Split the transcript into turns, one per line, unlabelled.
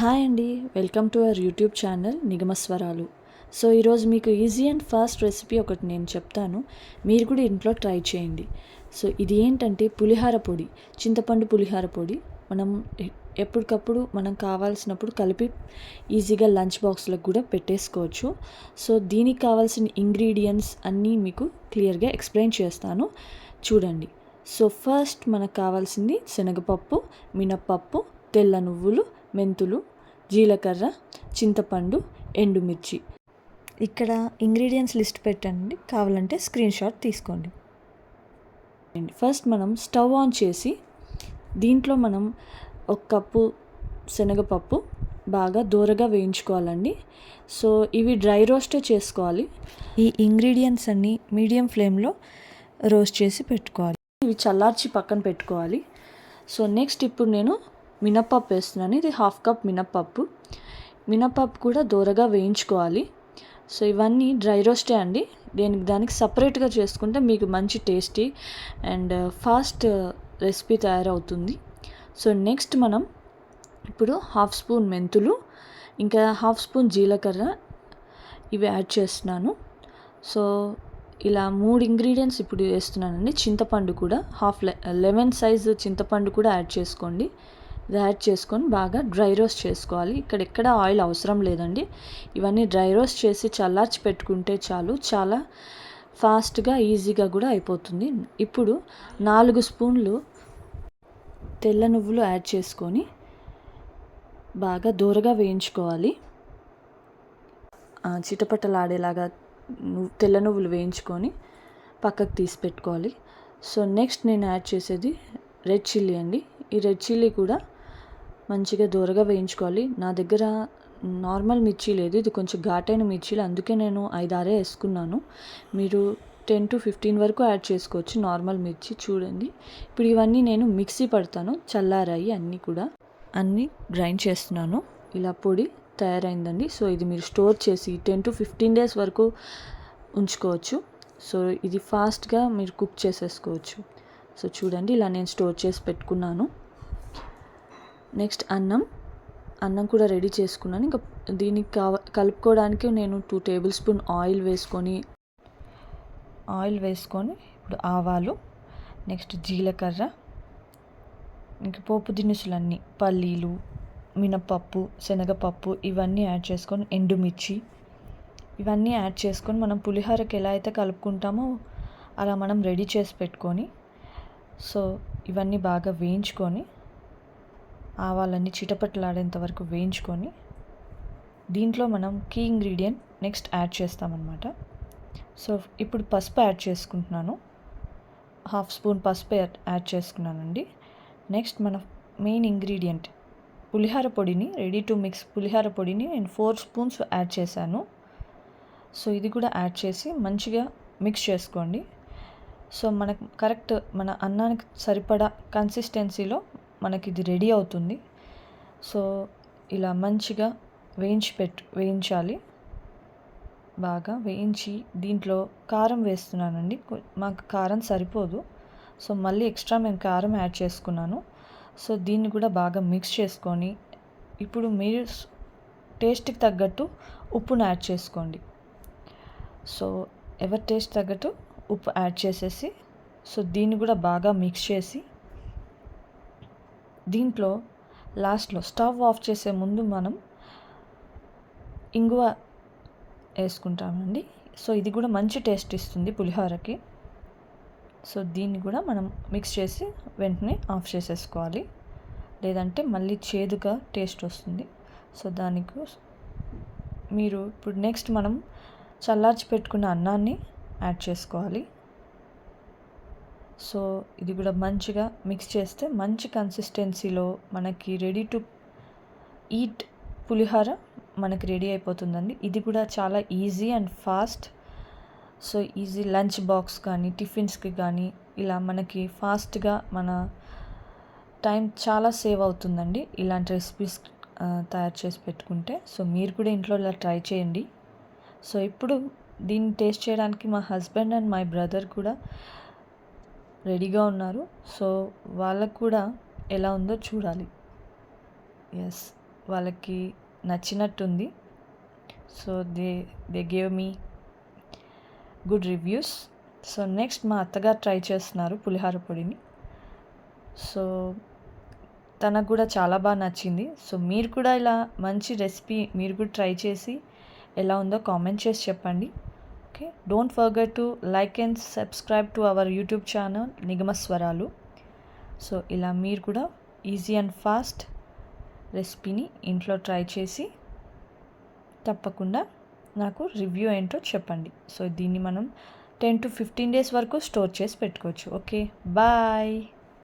Hi అండి. Welcome to our YouTube channel Nigamaswaralu. So ఈరోజు మీకు ఈజీ అండ్ ఫాస్ట్ రెసిపీ ఒకటి నేను చెప్తాను. మీరు కూడా ఇంట్లో ట్రై చేయండి. సో ఇది ఏంటంటే పులిహార పొడి చింతపండు పులిహార పొడి. మనం ఎప్పటికప్పుడు మనం కావాల్సినప్పుడు కలిపి ఈజీగా లంచ్ బాక్స్లకు కూడా పెట్టేసుకోవచ్చు. సో దీనికి కావాల్సిన ఇంగ్రీడియంట్స్ అన్నీ మీకు క్లియర్గా ఎక్స్ప్లెయిన్ చేస్తాను. చూడండి. సో ఫస్ట్ మనకు కావాల్సింది శనగపప్పు మినప్పప్పు తెల్ల నువ్వులు మెంతులు జీలకర్ర చింతపండు ఎండుమిర్చి. ఇక్కడ ఇంగ్రీడియంట్స్ లిస్ట్ పెట్టండి. కావాలంటే స్క్రీన్ షాట్ తీసుకోండి. ఫస్ట్ మనం స్టవ్ ఆన్ చేసి దీంట్లో మనం ఒక కప్పు శనగపప్పు బాగా దూరగా వేయించుకోవాలండి. సో ఇవి డ్రై రోస్టే చేసుకోవాలి. ఈ ఇంగ్రీడియంట్స్ అన్నీ మీడియం ఫ్లేమ్లో రోస్ట్ చేసి పెట్టుకోవాలి. ఇవి చల్లార్చి పక్కన పెట్టుకోవాలి. సో నెక్స్ట్ ఇప్పుడు నేను మినప్పప్పు వేస్తున్నాను. ఇది హాఫ్ కప్ మినప్పప్పు. మినప్పప్పు కూడా దూరగా వేయించుకోవాలి. సో ఇవన్నీ డ్రై రోస్టే అండి. దేనికి దానికి సపరేట్గా చేసుకుంటే మీకు మంచి టేస్టీ అండ్ ఫాస్ట్ రెసిపీ తయారవుతుంది. సో నెక్స్ట్ మనం ఇప్పుడు హాఫ్ స్పూన్ మెంతులు ఇంకా హాఫ్ స్పూన్ జీలకర్ర ఇవి యాడ్ చేస్తున్నాను. సో ఇలా మూడు ఇంగ్రీడియంట్స్ ఇప్పుడు వేస్తున్నానండి. చింతపండు కూడా హాఫ్ లె లెమన్ సైజు చింతపండు కూడా యాడ్ చేసుకోండి. యాడ్ చేసుకొని బాగా డ్రై రోస్ట్ చేసుకోవాలి. ఇక్కడ ఎక్కడ ఆయిల్ అవసరం లేదండి. ఇవన్నీ డ్రై రోస్ట్ చేసి చల్లార్చి పెట్టుకుంటే చాలు. చాలా ఫాస్ట్గా ఈజీగా కూడా అయిపోతుంది. ఇప్పుడు నాలుగు స్పూన్లు తెల్ల నువ్వులు యాడ్ చేసుకొని బాగా దూరగా వేయించుకోవాలి. చిటపటలాడేలాగా తెల్ల నువ్వులు వేయించుకొని పక్కకు తీసి పెట్టుకోవాలి. సో నెక్స్ట్ నేను యాడ్ చేసేది రెడ్ చిల్లీ అండి. ఈ రెడ్ చిల్లీ కూడా మంచిగా దూరగా వేయించుకోవాలి. నా దగ్గర నార్మల్ మిర్చి లేదు. ఇది కొంచెం ఘాటైన మిర్చీలు. అందుకే నేను ఐదారే వేసుకున్నాను. మీరు టెన్ టు ఫిఫ్టీన్ వరకు యాడ్ చేసుకోవచ్చు నార్మల్ మిర్చి. చూడండి. ఇప్పుడు ఇవన్నీ నేను మిక్సీ పడతాను. చల్లారాయి అన్నీ కూడా. అన్నీ గ్రైండ్ చేస్తున్నాను. ఇలా పొడి తయారైందండి. సో ఇది మీరు స్టోర్ చేసి టెన్ టు ఫిఫ్టీన్ డేస్ వరకు ఉంచుకోవచ్చు. సో ఇది ఫాస్ట్గా మీరు కుక్ చేసేసుకోవచ్చు. సో చూడండి. ఇలా నేను స్టోర్ చేసి పెట్టుకున్నాను. నెక్స్ట్ అన్నం. అన్నం కూడా రెడీ చేసుకున్నాను. ఇంకా దీనికి కావ కలుపుకోవడానికి నేను టూ టేబుల్ స్పూన్ ఆయిల్ వేసుకొని ఆయిల్ వేసుకొని ఇప్పుడు ఆవాలు నెక్స్ట్ జీలకర్ర ఇంకా పోపు దినుసులన్నీ పల్లీలు మినపప్పు శనగపప్పు ఇవన్నీ యాడ్ చేసుకొని ఎండుమిర్చి ఇవన్నీ యాడ్ చేసుకొని మనం పులిహోరకి ఎలా అయితే కలుపుకుంటామో అలా మనం రెడీ చేసి పెట్టుకొని సో ఇవన్నీ బాగా వేయించుకొని ఆవాలన్నీ చిటపట్లాడేంత వరకు వేయించుకొని దీంట్లో మనం కీ ఇంగ్రీడియంట్ నెక్స్ట్ యాడ్ చేస్తామన్నమాట. సో ఇప్పుడు పసుపు యాడ్ చేసుకుంటున్నాను. హాఫ్ స్పూన్ పసుపు యాడ్ యాడ్ చేసుకున్నానండి. నెక్స్ట్ మన మెయిన్ ఇంగ్రీడియంట్ పులిహార పొడిని రెడీ టు మిక్స్ పులిహార పొడిని నేను ఫోర్ స్పూన్స్ యాడ్ చేశాను. సో ఇది కూడా యాడ్ చేసి మంచిగా మిక్స్ చేసుకోండి. సో మనకు కరెక్ట్ మన అన్నానికి సరిపడా కన్సిస్టెన్సీలో మనకి ఇది రెడీ అవుతుంది. సో ఇలా మంచిగా వేయించి పెట్టు వేయించాలి. బాగా వేయించి దీంట్లో కారం వేస్తున్నానండి. మాకు కారం సరిపోదు. సో మళ్ళీ ఎక్స్ట్రా మేము కారం యాడ్ చేసుకున్నాను. సో దీన్ని కూడా బాగా మిక్స్ చేసుకొని ఇప్పుడు మీరు టేస్ట్కి తగ్గట్టు ఉప్పును యాడ్ చేసుకోండి. సో ఎవరి టేస్ట్ తగ్గట్టు ఉప్పు యాడ్ చేసేసి సో దీన్ని కూడా బాగా మిక్స్ చేసి దీంట్లో లాస్ట్లో స్టవ్ ఆఫ్ చేసే ముందు మనం ఇంగువ వేసుకుంటామండి. సో ఇది కూడా మంచి టేస్ట్ ఇస్తుంది పులిహోరకి. సో దీన్ని కూడా మనం మిక్స్ చేసి వెంటనే ఆఫ్ చేసేసుకోవాలి. లేదంటే మళ్ళీ చేదుగా టేస్ట్ వస్తుంది. సో దానికి మీరు ఇప్పుడు నెక్స్ట్ మనం చల్లార్చి పెట్టుకున్న అన్నాన్ని యాడ్ చేసుకోవాలి. సో ఇది కూడా మంచిగా మిక్స్ చేస్తే మంచి కన్సిస్టెన్సీలో మనకి రెడీ టు ఈట్ పులిహోర మనకి రెడీ అయిపోతుందండి. ఇది కూడా చాలా easy and fast so easy lunch box కానీ టిఫిన్స్కి కానీ ఇలా మనకి ఫాస్ట్గా మన టైం చాలా సేవ్ అవుతుందండి. ఇలాంటి రెసిపీస్ తయారు చేసి పెట్టుకుంటే. సో మీరు కూడా ఇంట్లో ఇలా ట్రై చేయండి. సో ఇప్పుడు దీన్ని టేస్ట్ చేయడానికి మా హస్బెండ్ అండ్ మై బ్రదర్ కూడా రెడీగా ఉన్నారు. సో వాళ్ళకు కూడా ఎలా ఉందో చూడాలి. ఎస్ వాళ్ళకి నచ్చినట్టుంది. So they they gave me good reviews so next మా అత్తగారు ట్రై చేస్తున్నారు పులిహార పొడిని. సో తనకు కూడా చాలా బాగా నచ్చింది. సో మీరు కూడా ఇలా మంచి రెసిపీ మీరు కూడా ట్రై చేసి ఎలా ఉందో కామెంట్ చేసి చెప్పండి. Okay. Don't forget to like and subscribe to our YouTube channel Nigamaswaralu so ఇలా మీరు కూడా ఈజీ అండ్ ఫాస్ట్ రెసిపీని ఇంట్లో ట్రై చేసి తప్పకుండా నాకు రివ్యూ ఏంటో చెప్పండి. సో దీన్ని మనం టెన్ టు ఫిఫ్టీన్ డేస్ వరకు స్టోర్ చేసి పెట్టుకోవచ్చు. Okay bye